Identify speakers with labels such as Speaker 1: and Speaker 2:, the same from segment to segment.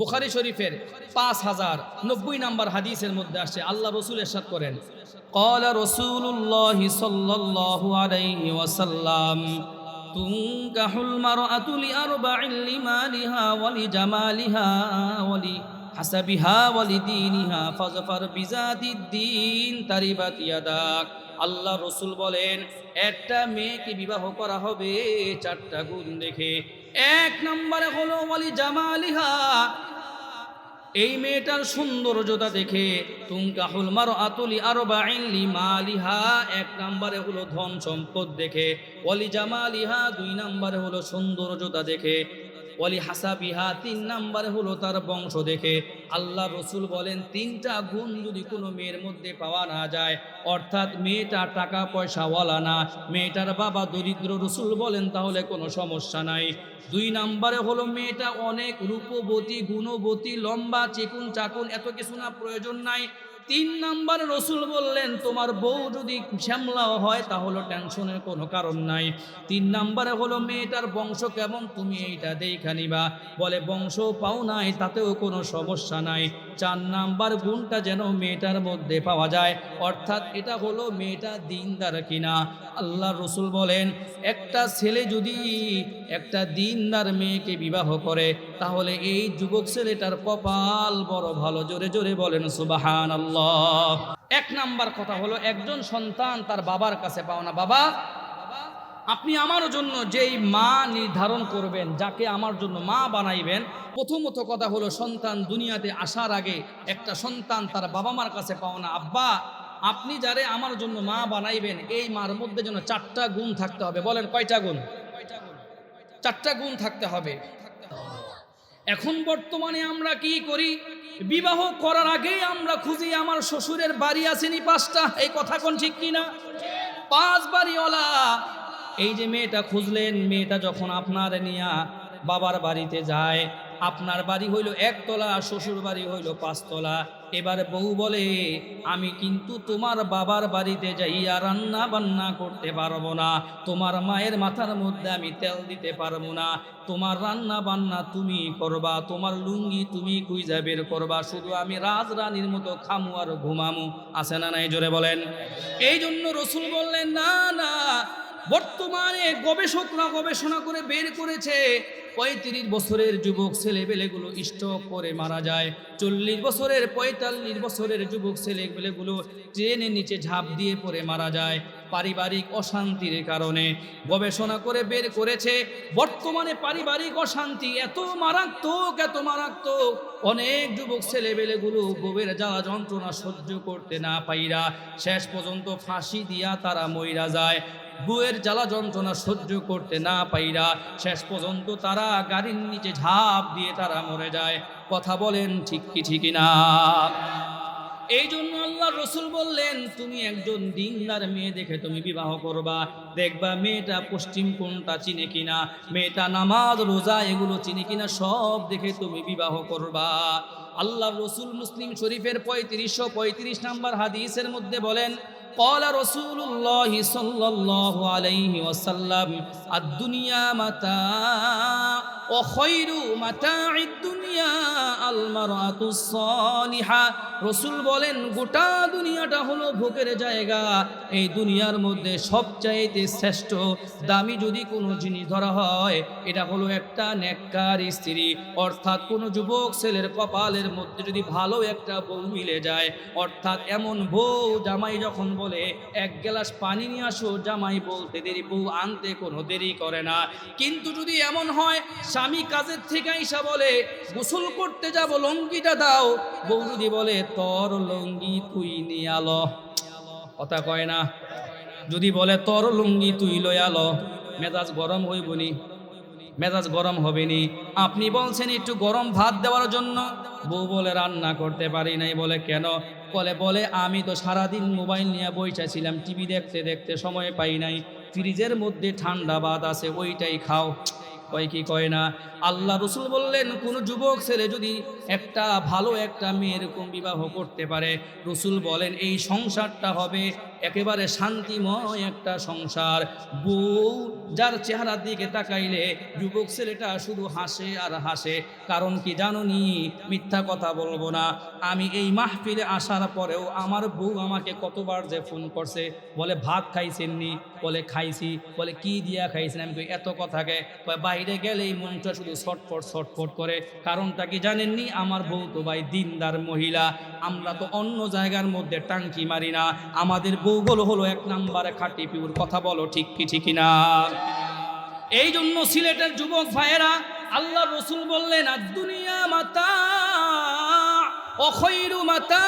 Speaker 1: বুখারি শরীফের পাঁচ হাজার নব্বই নাম্বার হাদিসের মধ্যে আসছে আল্লাহ রসুল এরশাদ করেন قال رسول الله صلى الله عليه وسلم تنكح المرأة لأربع لمالها ولجمالها ولحسبها ولدينها فاظفر بذات الدين تربت يداك আল্লাহ রসুল বলেন একটা মেয়েকে বিবাহ করা হবে চারটা গুণ দেখে এক নম্বরে হলো বলি জামালিহা এই মেয়েটার সৌন্দর্যতা দেখে তুমকাহুল মারো আতুলি আরও বাইলি মালিহা এক নম্বরে হলো ধন সম্পদ দেখে ওয়ালি জামালিহা দুই নম্বরে হলো সৌন্দর্যতা দেখে। ওয়ালি হাসাবিহা, তিন নম্বরে হলো তার বংশ দেখে। আল্লাহ রসুল বলেন, তিনটা গুণ যদি কোনো মেয়ের মধ্যে পাওয়া না যায়, অর্থাৎ মেয়েটা টাকা পয়সাওয়ালা না, মেয়েটার বাবা দরিদ্র রসুল বলেন, তাহলে কোনো সমস্যা নাই। দুই নাম্বারে হলো মেয়েটা অনেক রূপবতী, গুণবতী, লম্বা চিকুন চাকুন এত কিছু না প্রয়োজন নাই। তিন নাম্বার রসুল বললেন, তোমার বউ যদি শ্যামলাও হয় তাহলে টেনশনের কোনো কারণ নাই। তিন নাম্বারে হলো, মেয়েটার বংশ কেমন তুমি এইটা দেখা নিবা। বলে, বংশ পাও নাই, তাতেও কোনো সমস্যা নাই। চার নাম্বার গুণটা যেন মেয়েটার মধ্যে পাওয়া যায়। অর্থাৎ এটা হলো মেয়েটা দিনদার কিনা। আল্লাহ রসুল বলেন, একটা ছেলে যদি একটা দিনদার মেয়েকে বিবাহ করে, তাহলে এই যুবক ছেলেটার কপাল বড় ভালো। জোরে জোরে বলেন সুবাহান আল্লাহ এক নাম্বার কথা হলো, একজন সন্তান তার বাবার কাছে পাও না। বাবা, আপনি আমার জন্য যেই মা নির্ধারণ করবেন, যাকে আমার জন্য মা বানাইবেন, প্রথমত কথা হলো, সন্তান দুনিয়াতে আসার আগে একটা সন্তান তার বাবা মার কাছে পাও না। আব্বা, আপনি যারে আমার জন্য মা বানাইবেন, এই মার মধ্যে যেন চারটা গুণ থাকতে হবে। বলেন, কয়টা গুণ? চারটা গুণ থাকতে হবে। এখন বর্তমানে আমরা কি করি? বিবাহ করার আগেই আমরা খুঁজি আমার শ্বশুরের বাড়ি আসেনি পাঁচটা। এই কথা কোন ঠিক কিনা পাঁচ বাড়িওয়ালা। এই যে মেয়েটা খুঁজলেন, মেয়েটা যখন আপনার নিয়া বাবার বাড়িতে যায় আপনার বাড়ি হইল একতলা, শ্বশুর বাড়ি হইল পাঁচতলা। এবার বউ বলে, আমি কিন্তু তোমার বাবার বাড়িতে যাইয়া রান্না বান্না করতে পারব না। তোমার মায়ের মাথার মধ্যে আমি তেল দিতে পারব না। তোমার রান্না বান্না তুমি করবা, তোমার লুঙ্গি তুমি কুইজা বের করবা। শুধু আমি রাজ রাজরানীর মতো খামু আর ঘুমামু। আছে না নাই জোরে বলেন? এই জন্য রসুল বললেন, না না বর্তমানে গবেষকরা গবেষণা করে বের করেছে, পঁয়ত্রিশ বছরের যুবক ছেলেবেলেগুলো স্ট্রোক করে মারা যায়। চল্লিশ বছরের, পঁয়তাল্লিশ বছরের যুবক ছেলেবেলেগুলো ট্রেনের নিচে ঝাঁপ দিয়ে পড়ে মারা যায় পারিবারিক অশান্তির কারণে। গবেষণা করে বের করেছে, বর্তমানে পারিবারিক অশান্তি এত মারাত্মক এত মারাত্মক। অনেক যুবক ছেলেবেলেগুলো গোবের জ্বালা যন্ত্রণা সহ্য করতে না পাইরা শেষ পর্যন্ত ফাঁসি দিয়া তারা মইরা যায়। বুয়ের জ্বালা যন্ত্রণা সহ্য করতে না পাইরা শেষ পর্যন্ত তারা গাড়ির নিচে ঝাঁপ দিয়ে তারা মরে যায়। কথা বলেন ঠিক কি ঠিকই না? এই জন্য আল্লাহ রসুল বললেন, তুমি একজন দিনদার মেয়ে দেখে তুমি বিবাহ করবা। দেখবা মেয়েটা পশ্চিম কোনটা চিনে কিনা, মেয়েটা নামাজ, রোজা এগুলো চিনে কিনা, সব দেখে তুমি বিবাহ করবা। আল্লাহ রসুল মুসলিম শরীফের পঁয়ত্রিশশো পঁয়ত্রিশ নাম্বার হাদিসের মধ্যে বলেন قال رسول الله صلى الله عليه وسلم الدنيا متاع রসুল বলেন, গোটা দুনিয়াটা হলো ভোগের জায়গা। এই দুনিয়ার মধ্যে সবচাইতে শ্রেষ্ঠ দামি যদি কোনো জিনিস ধরা হয়, এটা হলো একটা নেককার স্ত্রী। অর্থাৎ কোনো যুবক ছেলের কপালের মধ্যে যদি ভালো একটা বউ মিলে যায়, অর্থাৎ এমন বউ জামাই যখন বলে, এক গ্লাস পানি নিয়ে আসো, জামাই বলতে দেরি, বউ আনতে কোনো দেরি করে না। কিন্তু যদি এমন হয় স্বামী কাজের থেকে আইসা বলে, গোসল করতে যাব, লঙ্গিটা দাও। বউ যদি বলে, তর লঙ্গি তুই নিয়ে আলো। কথা কয় না। যদি বলে, তর লুঙ্গি তুই লই আলো। মেজাজ গরম হইবনি মেজাজ গরম হবে নি। আপনি বলছেন, একটু গরম ভাত দেওয়ার জন্য? বউ বলে, রান্না করতে পারি নাই। বলে, কেন? বলে বলে, আমি তো সারাদিন মোবাইল নিয়ে বইটাছিলাম টিভি দেখতে দেখতে সময় পাই নাই। ফ্রিজের মধ্যে ঠান্ডা ভাত আছে, ওইটাই খাও। কয় কি কয় না? আল্লাহ রসুল বললেন, কোন যুবক ছেলে যদি একটা ভালো একটা মেয়ে এরকম বিবাহ করতে পারে, রসুল বলেন, এই সংসারটা হবে একেবারে শান্তিময় একটা সংসার। বউ যার চেহারার দিকে তাকাইলে যুবক ছেলেটা শুধু হাসে আর হাসে। কারণ কি জানুনি? মিথ্যা কথা বলব না। আমি এই মাহফিলে আসার পরেও আমার বউ আমাকে কতবার যে ফোন করছে, বলে, ভাত খাইছেননি বলে, খাইছি। বলে, কি দিয়া খাইছেন? আমি এত কথাকে বাইরে গেলেই মনটা শুধু ছটফট ছটফট করে। কারণটা কি জানেননি? আমার বউ তো ভাই দিনদার মহিলা। আমরা তো অন্য জায়গার মধ্যে টাঙ্কি মারি না। আমাদের বউগুলো হলো এক নাম্বারে খাটি পিউর, কথা বলো ঠিক কি, ঠিক না এই জন্য সিলেটের যুবক ভাইয়েরা, আল্লাহ রসুল বললেন আর দুনিয়া মাতা, অখৈরু মাতা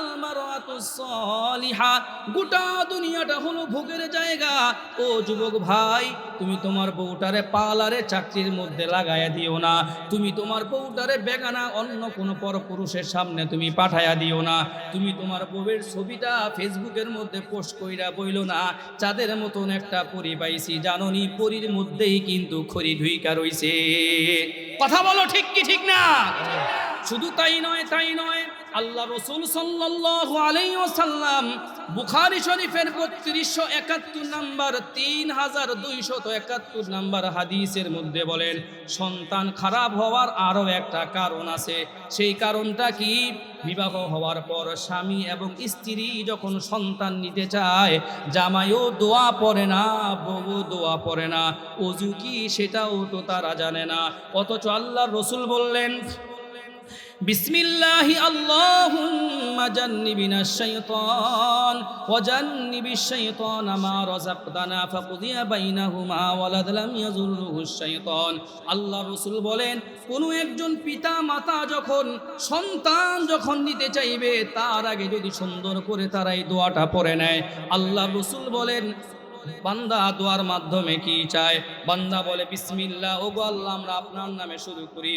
Speaker 1: দুনিয়া আলমারিহা গোটা দুনিয়াটা হলো ভোগের জায়গা। ও যুবক ভাই, তুমি তোমার বউটারে পালারে চাকরির মধ্যে লাগাইয়া দিও না। তুমি তোমার বউটারে বেগানা অন্য কোনো পর পুরুষের সামনে তুমি পাঠাইয়া দিও না। তুমি তোমার বউয়ের ছবিটা ফেসবুকের মধ্যে পোস্ট কইরা বইল না। চাঁদের মতন একটা পরি পাইছি, জাননি পরির মধ্যেই কিন্তু খড়ি ঢুইকা রইছে। কথা বলো ঠিক কি ঠিক না? শুধু তাই নয় তাই নয়, আল্লাহ রসুল সাল্লাল্লাহু আলাইহি ওয়াসাল্লাম বুখারী শরীফের বত্রিশশো একাত্তর নাম্বার, তিন হাজার দুইশত একাত্তর নাম্বার হাদিসের মধ্যে বলেন, সন্তান খারাপ হওয়ার আরও একটা কারণ আছে। সেই কারণটা কি? বিবাহ হওয়ার পর স্বামী এবং স্ত্রী যখন সন্তান নিতে চায়, জামাইও দোয়া পড়ে না বউ দোয়া পড়ে না। অজু কি সেটাও তো তারা জানে না। অথচ আল্লাহ রসুল বললেন বিসমিল্লাহি আল্লাহুম্মা জান্নিবিনা শাইতান, ওয়া জান্নিবিশ শাইতান মা রাযাকতানা ফাকুদিয়া বাইনাহুমা ওয়ালাদ লাম ইয়াজুররুহু শাইতান। আল্লাহ রাসূল বলেন, কোন একজন পিতা মাতা যখন সন্তান যখন নিতে চাইবে, তার আগে যদি সুন্দর করে তারা এই দোয়াটা পড়ে নেয়। আল্লাহ রাসূল বলেন, বান্দা দোয়ার মাধ্যমে কি চায়? বান্দা বলে, বিসমিল্লাহ ও গো আল্লাহ, আমরা আপনার নামে শুরু করি।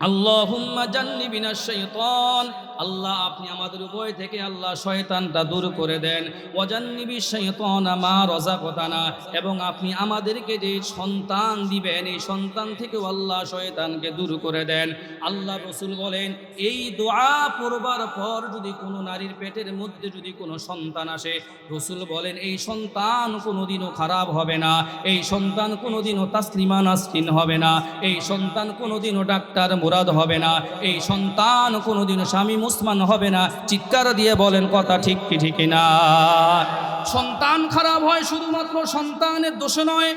Speaker 1: আল্লাহুম্মা জান্নিবিনা শাইতান। আল্লাহ, আপনি আমাদের উভয় থেকে আল্লাহ শয়তানটা দূর করে দেন। ওয়াজান্নিবি শাইতান মা রাযাকাতানা। এবং আপনি আমাদেরকে যে সন্তান দিবেন, এই সন্তান থেকেও আল্লাহ শয়তানকে দূর করে দেন। আল্লাহ রসুল বলেন, এই দোয়া পড়বার পর যদি কোনো নারীর পেটের মধ্যে যদি কোনো সন্তান আসে, রসুল বলেন, এই সন্তান কোনোদিনও খারাপ হবে না। এই সন্তান কোনোদিনও তাসলিমা নাসকিন হবে না। এই সন্তান কোনোদিনও ডাক্তার মুরাদ হবে না, এই সন্তান কোনোদিনও স্বামী মুসমান হবে না। চিৎকার দিয়ে বলেন, কথা ঠিক কি, ঠিক না। সন্তান খারাপ হয় শুধুমাত্র সন্তানের দোষে নয়।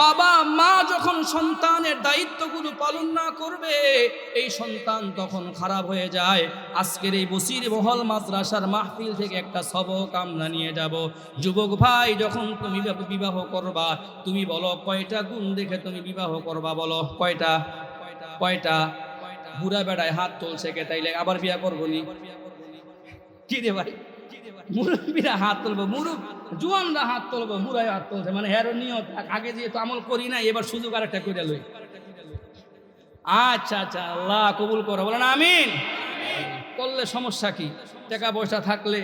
Speaker 1: বাবা, মা যখন সন্তানের দায়িত্বগুলো পালন না করবে, এই সন্তান তখন খারাপ হয়ে যায়। আজকের এই বসির বহল মাদ্রাসার মাহফিল থেকে একটা সবক আমরা নিয়ে যাব। যুবক ভাই, যখন তুমি বিবাহ করবা, তুমি বলো, কয়টা গুণ দেখে তুমি বিবাহ করবা? বলো কয়টা কয়টা? কয়টা? বুড়া বেড়ায় হাত তুলছে কে? তাইলে আবার বিয়া করব নি? কি ভাই? মুরব্বীরা হাত তুলবো, মুরুব জুয়ানরা হাত তুলবো বুড়ায় হাত তুলছে। মানে হেরো নিয়ত, আগে যেহেতু আমল করি না এবার সুযোগ আর একটা করে লই। আচ্ছা আচ্ছা আল্লাহ কবুল করো, বলেন আমিন। করলে সমস্যা কি? টাকা পয়সা থাকলে,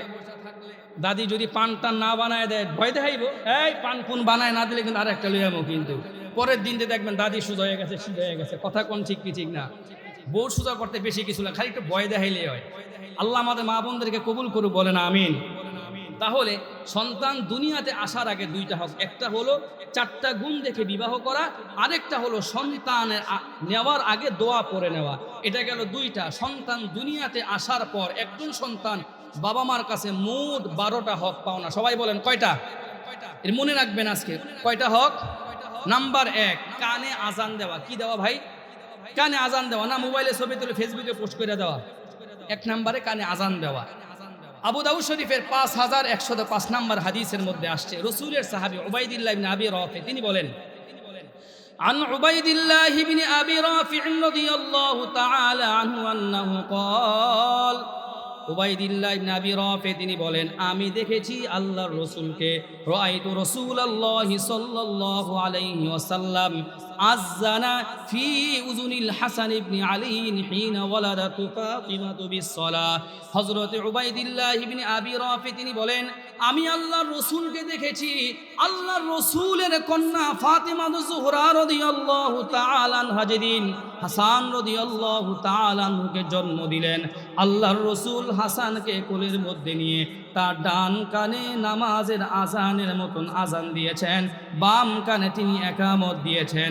Speaker 1: দাদি যদি পান টান না বানায় দেয়, ভয় দেখাইব? এই, পান পুন বানায় না দিলে কিন্তু আর একটা লইয়ামো কিন্তু। পরের দিনতে দেখবেন দাদি সুদ হয়ে গেছে, সুদ হয়ে গেছে। কথা কোন ঠিক কি ঠিক না? বউ সুদা করতে বেশি কিছু না খালি একটু ভয় দেখাইলে হয়। আল্লাহ আমাদের মা বোনদেরকে কবুল করুক, বলেন আমিন। তাহলে সন্তান দুনিয়াতে আসার আগে দুইটা হক, একটা হলো চারটা গুণ দেখে বিবাহ করা, আরেকটা হলো সন্তানের নেওয়ার আগে দোয়া পরে নেওয়া। এটা গেল দুইটা, সন্তান দুনিয়াতে আসার পর একজন সন্তান বাবা মার কাছে মোট বারোটা হক পাওনা সবাই বলেন, কয়টা? এর মনে রাখবেন আজকে, কয়টা হক? নাম্বার এক, কানে আজান দেওয়া। কি দেওয়া ভাই? কানে আজান দেওয়া না মোবাইলে ছবি তুলে ফেসবুকে পোস্ট করে দেওয়া এক নম্বরে কানে আজান দেওয়া আবু দাউদ শরীফের পাঁচ হাজার একশত পাঁচ নম্বর হাদিসের মধ্যে আসছে রসুলের সাহাবি ওবাইদুল্লাহ ইবনে আবি রফে তিনি বলেন عن عبيد الله بن أبي رافع رضي الله تعالى عنه أنه قال উবাইদিল্লাহ ইবনে আবি রফে তিনি বলেন আমি দেখেছি আল্লাহর রসুলকে রাআইতু রাসূলুল্লাহ সাল্লাল্লাহু আলাইহি ওয়াসাল্লাম আযানা ফি উযুনিল হাসান ইবনে আলী হিনা ওয়ালাদাতু ফাতিমাতু বিসসালাহ। হযরত উবাইদিল্লাহ ইবনে আবি রাফি তিনি বলেন, আমি আল্লাহর রসুলকে দেখেছি। আল্লাহর রসুলের কন্যা ফাতিমা জুহরা রাদিয়াল্লাহু তাআলা যেদিন হাসান রাদিয়াল্লাহু তাআলা আনহুকে জন্ম দিলেন। আল্লাহর রসুল হাসানকে কোলের মধ্যে নিয়ে তার ডান কানে নামাজের আজানের মতন আজান দিয়েছেন। বাম কানে তিনি একামত দিয়েছেন।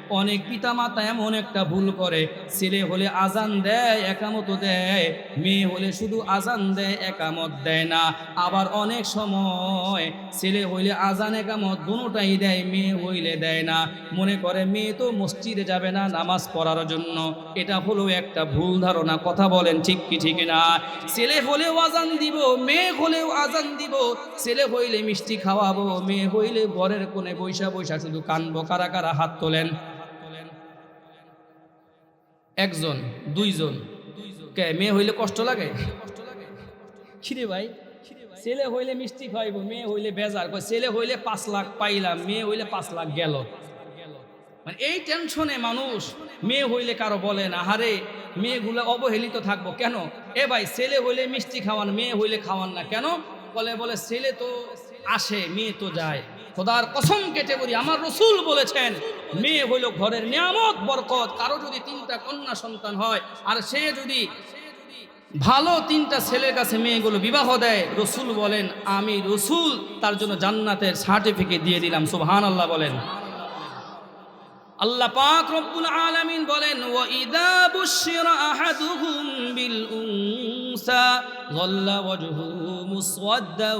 Speaker 1: অনেক পিতামাতা এমন একটা ভুল করে। ছেলে হলে আজান দেয়, একামত দেয়। মেয়ে হলে শুধু আজান দেয়, একামত দেয় না। আবার অনেক সময় ছেলে হইলে আজান, একামত দুটাই দেয়, মেয়ে হইলে দেয় না। মনে করে মেয়ে তো মসজিদে যাবে না নামাজ পড়ার জন্য। এটা হলো একটা ভুল ধারণা। কথা বলেন ঠিক কি, ঠিক না? ছেলে হলেও আজান দিব, মেয়ে হলেও আজান দিব। ছেলে হইলে মিষ্টি খাওয়াবো, মেয়ে হইলে বরের কোণে বৈশা বৈশা শুধু কানবো। কারা কারা হাত তোলেন? একজন, দুইজন। কে, মেয়ে হইলে কষ্ট লাগে? খিরে ভাই, ছেলে হইলে মিষ্টি খাইব, মেয়ে হইলে বেজার ছেলে হইলে পাঁচ লাখ পাইলাম, মেয়ে হইলে পাঁচ লাখ গেল। মানে এই টেনশনে মানুষ, মেয়ে হইলে কারও বলে না হারে মেয়েগুলো অবহেলিত থাকব কেন? এ ভাই, ছেলে হইলে মিষ্টি খাওয়ান, মেয়ে হইলে খাওয়ান না কেন? বলে বলে, ছেলে তো আসে, মেয়ে তো যায়। খোদার কসম কেটে বলি, আমার রসুল বলেছেন, মেয়ে হইল ঘরের নিয়ামত, বরকত। কারও যদি তিনটা কন্যা সন্তান হয়, আর সে যদি ভালো তিনটা ছেলের কাছে মেয়েগুলো বিবাহ দেয়, রসুল বলেন, আমি রসুল, তার জন্য জান্নাতের সার্টিফিকেট দিয়ে দিলাম সুবহান আল্লাহ বলেন। আল্লাহ পাক রব্বুল আলামিন বলেন, ওয়া ইদা বুশিরা আহাদুহুম বিল উনসা ওয়াজহুহু মুসওয়াদ্দান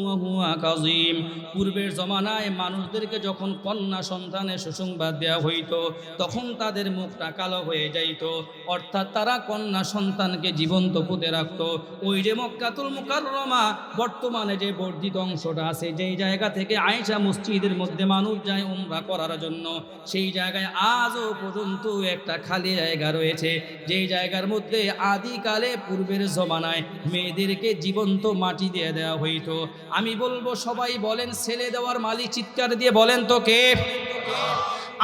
Speaker 1: ওয়া হুয়া কাযীম পূর্বের জমানায় মানুষদেরকে যখন কন্যা সন্তানের সুসংবাদ দেওয়া হইতো, তখন তাদের মুখটা কালো হয়ে যাইত। অর্থাৎ তারা কন্যা সন্তানকে জীবন্ত পুঁতে রাখতো। ওই যে মক্কাতুল মুকাররমা, বর্তমানে যে বর্ধিত অংশটা আছে, যেই জায়গা থেকে আয়েশা মসজিদের মধ্যে মানুষ যায় উমরা করার জন্য, সেই জায়গায় আজও পর্যন্ত একটা খালি জায়গা রয়েছে। যেই জায়গার মধ্যে আদিকালে পূর্বের জমানায় মেয়েদেরকে জীবন্ত মাটি দিয়ে দেওয়া হইতো। আমি বলব, সবাই বলেন, ছেলে দেওয়ার মালিক চিৎকার দিয়ে বলেন তো কে?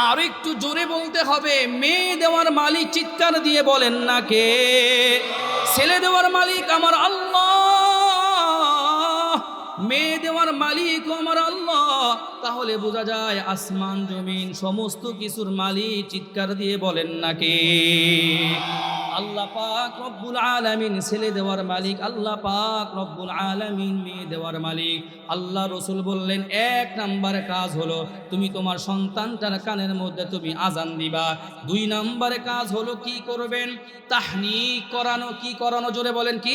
Speaker 1: আর একটু জোরে বলতে হবে, মেয়ে দেওয়ার মালিক চিৎকার দিয়ে বলেন না কে? ছেলে দেওয়ার মালিক আমার আল্লাহ মেয়ে দেওয়ার মালিক আমার আল্লাহ। তাহলে বোঝা যায় আসমান, জমিন, সমস্ত কিছুর মালিক চিৎকার দিয়ে বলেন না কে আল্লাহ পাক রব্বুল আলামিন ছেলে দেওয়ার মালিক, আল্লাহ পাক রব্বুল আলামিন মেয়ে দেওয়ার মালিক। আল্লাহ রসুল বললেন, এক নাম্বার কাজ হলো তুমি তোমার সন্তানটার কানের মধ্যে তুমি আজান দিবা। দুই নাম্বারে কাজ হলো কি করবেন? তাহনিক করানো, কি করানো? জোরে বলেন কি?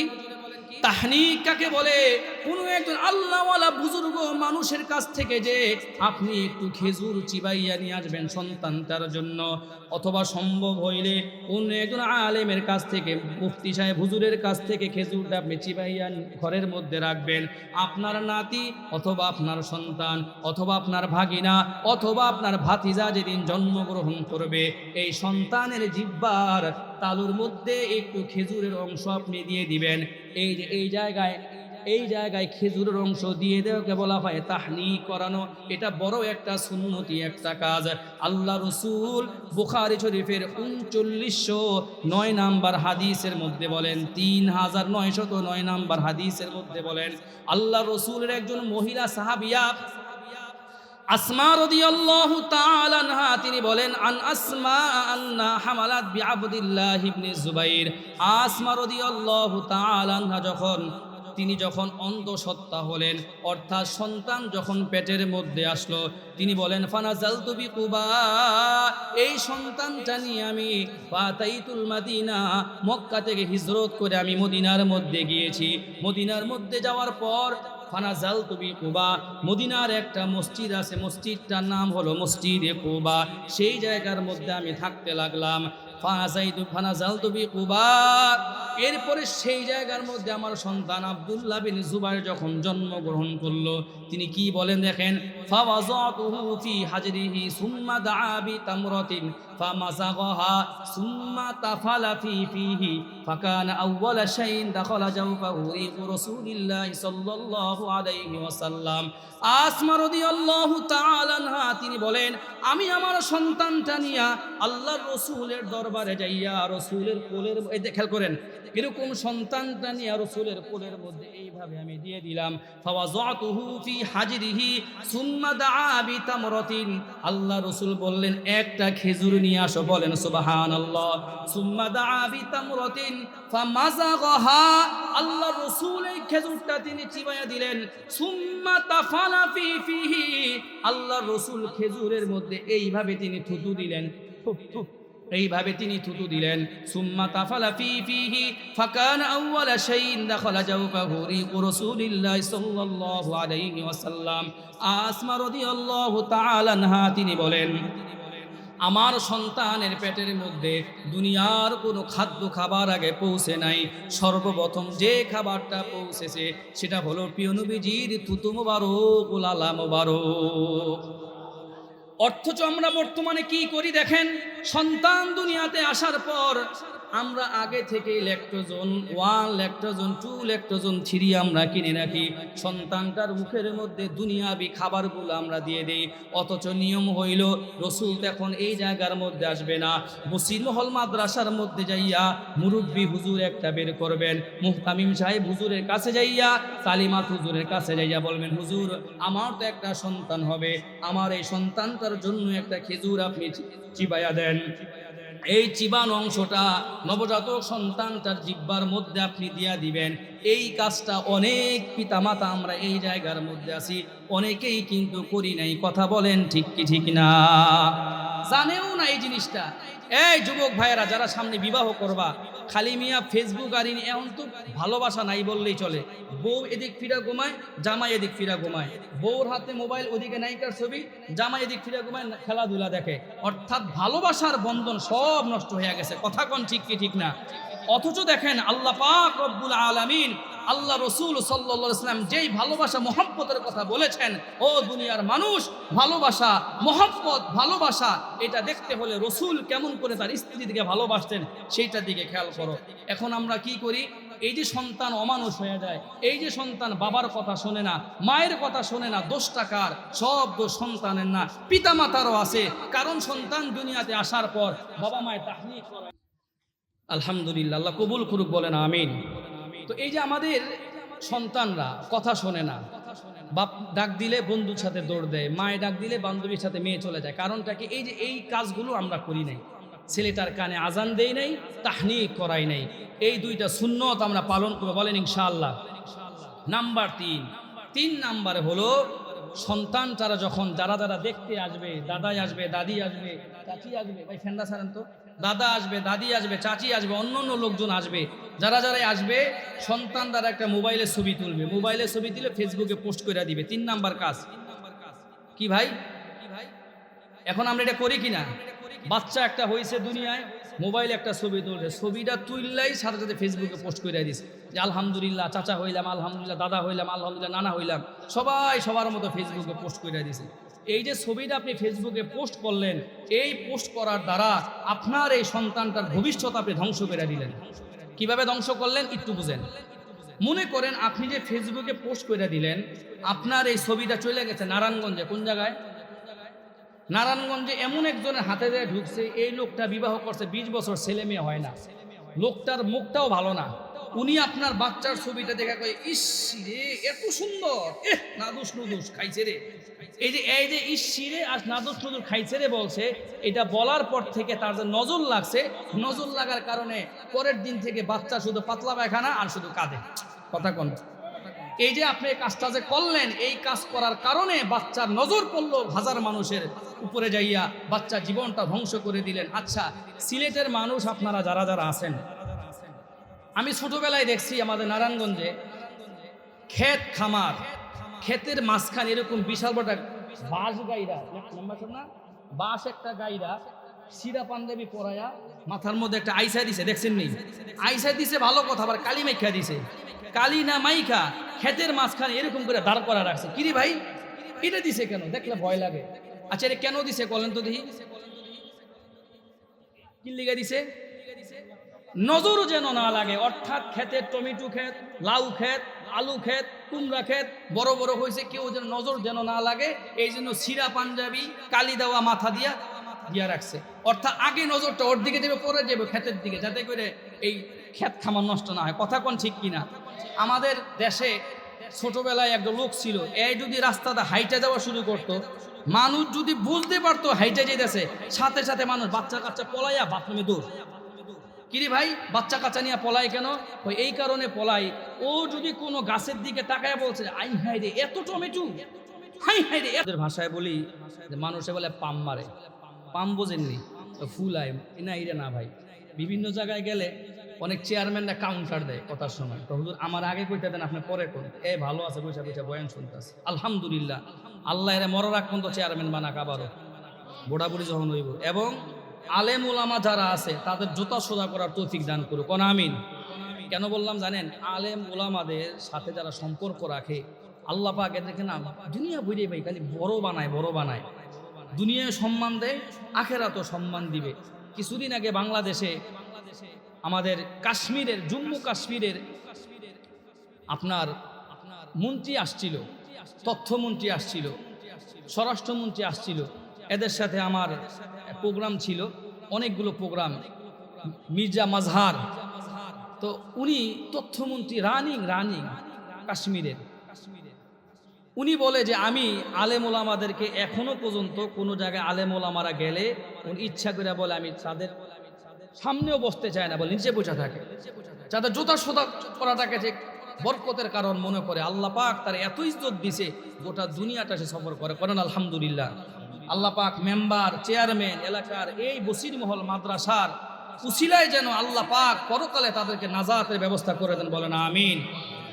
Speaker 1: তাহনিক কাকে বলে, কোনো একজন আল্লাহওয়ালা বুজুর্গ মানুষের কাছ থেকে যে আপনি একটু খেজুর চিবাইয়া নিয়ে আসবেন সন্তানটার জন্য, অথবা সম্ভব হইলে অন্য একজন আলেমের কাছ থেকে, মুফতি সাহেব হুজুরের কাছ থেকে খেজুরটা আপনি চিবাইয়া ঘরের মধ্যে রাখবেন। আপনার নাতি অথবা আপনার সন্তান, অথবা আপনার ভাগিনা, অথবা আপনার ভাতিজা যেদিন জন্মগ্রহণ করবে, এই সন্তানের জিব্বার তালুর মধ্যে একটু খেজুরের অংশ আপনি দিয়ে দিবেন। এই যে, এই জায়গায় এই জায়গায় খেজুরের অংশ দিয়ে দেওয়াকে বলা হয় তাহনি করানো। এটা বড় একটা সুন্নতি, একটা কাজ। আল্লাহ রসুল বুখারি শরীফের উনচল্লিশশো নয় নাম্বার হাদিসের মধ্যে বলেন, তিন হাজার নয়শত নয় নাম্বার হাদিসের মধ্যে বলেন, আল্লাহ রসুলের একজন মহিলা সাহাবিয়া আসমা রাদিয়াল্লাহু তাআলা তিনি বলেন, আন আসমা আন্না হামালাত বিআবদিল্লাহ ইবনে জুবাইর। আসমা রাদিয়াল্লাহু তাআলা আনহা যখন, তিনি যখন অন্ধসত্তা হলেন, অর্থাৎ সন্তান যখন পেটের মধ্যে আসলো, তিনি বলেন ফানা জালতুবি কুবা এই সন্তানটা নিয়ে আমি পাতাইতুল মাদিনা, মক্কা থেকে হিজরত করে আমি মদিনার মধ্যে গিয়েছি। মদিনার মধ্যে যাওয়ার পর ফানাজাল তুবি কুবা। মদিনার একটা মসজিদ আছে, মসজিদটার নাম হলো মসজিদে কুবা। সেই জায়গার মধ্যে আমি থাকতে লাগলাম। কুবা। এরপরে সেই জায়গার মধ্যে আমার সন্তান আব্দুল্লাহ বিন জুবাইর যখন জন্মগ্রহণ করল, তিনি কি বলেন দেখেন? বি فمزغها ثم تفل في فيه فكان أول شيء دخل جوفه ريق رسول الله صلى الله عليه وسلم আসমা রাদিয়াল্লাহু তাআলা আনহা তিনি বলেন আমি আমার সন্তানটা নিয়া আল্লাহর রসুলের দরবারে যাইয়া রসুলের কোলের এই যে খেয়াল করেন এরকম সন্তানটা নিয়ে রসুলের কোলের মধ্যে এইভাবে আমি দিয়ে দিলাম ফাওয়াযাতুহু ফি হাজরিহি সুম্মা দাআ বিতামরাতিন আল্লাহ রসুল বললেন একটা খেজুর নিয়ে আসো, বলেন বিতামরাতিন ফামাযাগাহা আল্লাহ রসুল এই খেজুরটা তিনি চিবাইয়া দিলেন। আল্লাহ রসুল খেজুরের মধ্যে এইভাবে তিনি থুতু দিলেন। এইভাবে তিনি থুতু দিলেন। সুম্মা তাফালা ফি, ফিহি, ফাকান শাইইন, দাখালা রাসূলিল্লাহ সাল্লাল্লাহু আলাইহি ওয়াসাল্লাম। আসমা রাদিয়াল্লাহু তাআলা তিনি বলেন আমার সন্তানের পেটের মধ্যে দুনিয়ার কোনো খাদ্য খাবার আগে পৌঁছে নাই। সর্বপ্রথম যে খাবারটা পৌঁছেছে, সেটা হলো পিয়নবীজির থুতু মোবারক লালা মোবারক। অথচ আমরা বর্তমানে কি করি দেখেন? সন্তান দুনিয়াতে আসার পর আমরা আগে থেকে Lactogen one, Lactogen two, Lactogen three আমরা কিনে রাখি। সন্তানটার মুখের মধ্যে দুনিয়াবি খাবারগুলো আমরা দিয়ে দিই। অথচ নিয়ম হইল, রসুল তখন এই জায়গার মধ্যে আসবে না। মহল মাদ্রাসার মধ্যে যাইয়া মুরব্বী হুজুর একটা বের করবেন। মুহতামিম সাহেব হুজুরের কাছে যাইয়া তালিমাত হুজুরের কাছে যাইয়া বলবেন, হুজুর, আমার তো একটা সন্তান হবে। আমার এই সন্তানটার জন্য একটা খেজুর আপনি চিবাইয়া দেন। এই চিবান অংশটা নবজাতক সন্তানটার জিব্বার মধ্যে আপনি দিয়া দিবেন। এই কাজটা অনেক পিতামাতা আমরা এই জায়গার মধ্যে আছি, অনেকেই কিন্তু করি নাই। কথা বলেন ঠিক কি, ঠিক না? জানেও না এই জিনিসটা। এই যুবক ভাইয়েরা, যারা সামনে বিবাহ করবা খালি মিয়া ফেসবুক আর ইন এমন তো ভালোবাসা নাই বললেই চলে। বউ এদিক ফিরা ঘুমায়, জামাই এদিক ফিরা ঘুমায়। বউর হাতে মোবাইল, ওদিকে নায়িকার ছবি, জামাই এদিক ফিরা ঘুমায়, খেলাধুলা দেখে। অর্থাৎ ভালোবাসার বন্ধন সব নষ্ট হয়ে গেছে। কথা কন ঠিক কি ঠিক না? অথচ দেখেন আল্লাহ পাক রব্বুল আলামিন আল্লাহ রসুল সাল্লা ইসলাম যেই ভালোবাসা, মহব্বতের কথা বলেছেন, ও দুনিয়ার মানুষ, ভালোবাসা, মহব্বত, ভালোবাসা, এটা দেখতে হলে রসুল কেমন করে তার স্ত্রী দিকে ভালোবাসতেন, সেইটার দিকে খেয়াল করো। এখন আমরা কি করি? এই যে সন্তান অমানুষ হয়ে যায়, এই যে সন্তান বাবার কথা শোনে না, মায়ের কথা শোনে না দোষ টাকার সব দোষ সন্তানের না। পিতা মাতারও আছে, কারণ সন্তান দুনিয়াতে আসার পর বাবা মায়ের করে আলহামদুলিল্লাহ, আল্লাহ কবুল করুক, বলেন আমিন। তো এই যে আমাদের সন্তানরা, কথা শোনে না। বাপ ডাক দিলে বন্ধুর সাথে দৌড় দেয় মায়ে ডাক দিলে বান্ধবীর সাথে মেয়ে চলে যায়। কারণটা কি? এই যে এই কাজগুলো আমরা করি নাই। ছেলেটার কানে আজান দেই নাই তাহনি করাই নাই। এই দুইটা সুন্নত আমরা পালন করব, বলেন ইনশাআল্লাহ। নাম্বার তিন। তিন নাম্বার হলো, সন্তান তারা যখন যারা যারা দেখতে আসবে, দাদাই আসবে, দাদি আসবে, চাচি আসবে, ভাই ফেন্ডা ছাড়েন তো। দাদা আসবে, দাদি আসবে, চাচি আসবে, অন্য অন্য লোকজন আসবে। যারা যারাই আসবে, সন্তান দ্বারা একটা মোবাইলের ছবি তুলবে। মোবাইলের ছবি দিলে ফেসবুকে পোস্ট করে দিবে। তিন নাম্বার কাজ। কি ভাই? এখন আমরা এটা করি কিনা? বাচ্চা একটা হয়েছে দুনিয়ায়, মোবাইল একটা ছবি তুলছে ছবিটা তুললেই সাথে সাথে ফেসবুকে পোস্ট করে দিস। যে আলহামদুলিল্লাহ, চাচা হইলাম, আলহামদুলিল্লাহ, দাদা হইলাম, আলহামদুলিল্লাহ, নানা হইলাম। সবাই সবার মতো ফেসবুকে পোস্ট করে দিছে। এই যে ছবিটা আপনি ফেসবুকে পোস্ট করলেন, এই পোস্ট করার দ্বারা আপনার এই সন্তানটার ভবিষ্যৎ আপনি ধ্বংস করে দিলেন। কীভাবে ধ্বংস করলেন? একটু বুঝেন। মনে করেন আপনি যে ফেসবুকে পোস্ট করে দিলেন, আপনার এই ছবিটা চলে গেছে নারায়ণগঞ্জে। কোন জায়গায়? নারায়ণগঞ্জে এমন একজনের হাতে দিয়ে ঢুকছে, এই লোকটা বিবাহ করছে, বিশ বছর ছেলে মেয়ে হয় না। লোকটার মুখটাও ভালো না। উনি আপনার বাচ্চার ছবিটা দেখা কয়, ইস রে, এত সুন্দর। এহ, নাদুস নুদুস, খাইছে রে। এই যে এই যে, ইসি আর নাদুস নুদুস খাইছে রে, বলছে, এটা বলার পর থেকে তার যে নজর লাগছে নজর লাগার কারণে পরের দিন থেকে বাচ্চা শুধু পাতলা পায়খানা আর শুধু কাঁদে। কথা কোন? এই যে আপনি কাজটা যে করলেন, এই কাজ করার কারণে বাচ্চার নজর পড়ল হাজার মানুষের উপরে যাইয়া বাচ্চা জীবনটা ধ্বংস করে দিলেন। আচ্ছা সিলেটের মানুষ আপনারা যারা যারা আছেন আমি ছোটবেলায় দেখছি আমাদের নারায়ণগঞ্জে ক্ষেত খামার। ক্ষেতের মাঝখানে এরকম বিশাল বড় বাঁশ গাইরা না? বাঁশ একটা গাইরা সিরা পাঞ্জাবি পরায়া মাথার মধ্যে একটা আইসা দিছে, দেখছেন নেই আইসা দিছে ভালো কথা, আবার কালি মাইখা দিছে। কালি না মাইখা ক্ষেতের মাঝখানে এরকম করে দাঁড় করা রাখছে। কিরে ভাই? এটা দিছে কেন? দেখলে ভয় লাগে। আচ্ছা এটা কেন দিছে বলেন তো দেখি। কি লিখে দিছে? নজর যেন না লাগে। অর্থাৎ ক্ষেতের টমেটো ক্ষেত, লাউ ক্ষেত, আলু ক্ষেত, কুমড়া ক্ষেত, বড় বড় হয়েছে, কেউ যেন নজর যেন না লাগে, এই জন্য সিরা পাঞ্জাবি, কালি দেওয়া মাথা দিয়া দিয়া রাখছে। অর্থাৎ আগে নজরটা ওর দিকে দেবে, পরে যাবে ক্ষেতের দিকে, যাতে করে এই ক্ষেত খামার নষ্ট না হয়। কথা কোন ঠিক কিনা? আমাদের দেশে ছোটবেলায় একটা লোক ছিল এই যদি রাস্তাটা হাইটে যাওয়া শুরু করতো, মানুষ যদি বুঝতে পারতো হাইটে যেতেছে, সাথে সাথে মানুষ বাচ্চা কাচ্চা পলাইয়া বাথরুমে দৌড় কিরে ভাই, বাচ্চা কাচ্চা নিয়ে পলাই কেন? ওই এই কারণে পলাই ও যদি কোনো গাছের দিকে তাকায় বলছে, আই হাই রে, এত টমেটো! হাই হাই রে এদের ভাষায় বলি যে মানুষে বলে পাম মারে। পাম বোঝেননি ফুল আয় না এটা না ভাই। বিভিন্ন জায়গায় গেলে অনেক চেয়ারম্যানরা কাউন্টার দেয় কথার সময়। তো হুজুর, আমার আগে কইতে দেন, আপনি পরে কোন। এ ভালো আছে বৈশা বৈশা বয়ান শুনতেছে। আলহামদুলিল্লাহ। আল্লাহ এরা মরার আগ পর্যন্ত চেয়ারম্যান বানাক আবারও। বুড়াবুড়ি যখন হইব। এবং আলেম ওলামা যারা আছে, তাদের জুতা সোজা করার তৌফিক দান করুক। কোন আমিন? কেন বললাম জানেন? আলেম ওলামাদের সাথে যারা সম্পর্ক রাখে, আল্লাহ পাক এদেরকে না দুনিয়া বুঝে ভাই খালি বড় বানায় বড় বানায়। দুনিয়ায় সম্মান দেয় আখেরা তো সম্মান দিবে। কিছুদিন আগে বাংলাদেশে আমাদের কাশ্মীরের, জম্মু কাশ্মীরের আপনার মন্ত্রী আসছিল, তথ্যমন্ত্রী আসছিল, স্বরাষ্ট্রমন্ত্রী আসছিল। এদের সাথে আমার প্রোগ্রাম ছিল, অনেকগুলো প্রোগ্রাম মির্জা মাজহার। তো উনি তথ্যমন্ত্রী রানিং রানিং, কাশ্মীরের। উনি বলে যে, আমি আলেম ওলামাদেরকে এখনও পর্যন্ত কোনো জায়গায় আলেম ওলামারা গেলে উনি ইচ্ছা করে বলে, আমি তাদের সামনেও বসতে চায় না, বলে নিচে বসে থাকে। যাদের জোতা সোতা করাটাকে যে বরকতের কারণ মনে করে, আল্লাহ পাক তার এত ইজ্জত দিছে, গোটা দুনিয়াটা সে সফর করে। করেন, আলহামদুলিল্লাহ। আল্লাহ পাক মেম্বার, চেয়ারম্যান, এলাকার এই বসির মহল, মাদ্রাসার উসিলায় যেন আল্লাহ পাক পরকালে তাদেরকে নাজাতের ব্যবস্থা করে দেন বলেন, আমিন।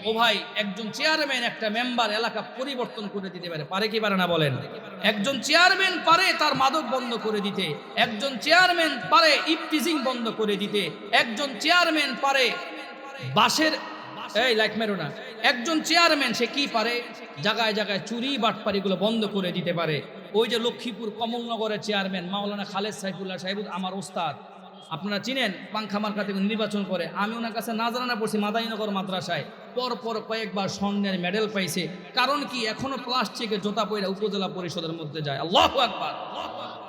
Speaker 1: ও ভাই, একজন চেয়ারম্যান, একটা মেম্বার এলাকা পরিবর্তন করে দিতে পারে পারে কি পারে না বলেন? একজন চেয়ারম্যান পারে তার মাদক বন্ধ করে দিতে, একজন চেয়ারম্যান পারে ইপটিজিং বন্ধ করে দিতে, একজন চেয়ারম্যান পারে বাসের এই লাইট মেরো না, একজন চেয়ারম্যান সে কি পারে? জায়গায় জায়গায় চুরি, বাটপারিগুলো বন্ধ করে দিতে পারে। ওই যে লক্ষ্মীপুর কমলনগরের চেয়ারম্যান মাওলানা খালেদ সাইফুল্লাহ সাহেব, আমার ওস্তাদ। আপনারা চিনেন, পাংখা মার্কা থেকে নির্বাচন করে। আমি ওনার কাছে না জানা পড়ছি, মাদাইনগর মাদ্রাসায়। পর পর কয়েকবার স্বর্ণের মেডেল পাইছে। কারণ কি, এখনও প্লাস্টিকের জোতা পয়রা উপজেলা পরিষদের মধ্যে যায়। আল্লাহ আকবার।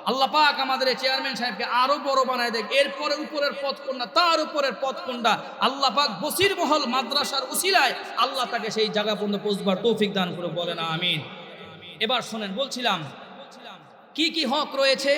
Speaker 1: আল্লাহ পাক আমাদের চেয়ারম্যান সাহেবকে আরও বড় বানায় দেখ। এরপরে উপরের পথ কোনটা তার উপরের পথ কোনটা আল্লাহ পাক বসির মহল মাদ্রাসার উসিলায় আল্লাহ তাকে সেই জায়গা পর্যন্ত পৌঁছবার তৌফিক দান করে বলে না আমিন। এবার শোনেন, বলছিলাম কি কি হক রয়েছে?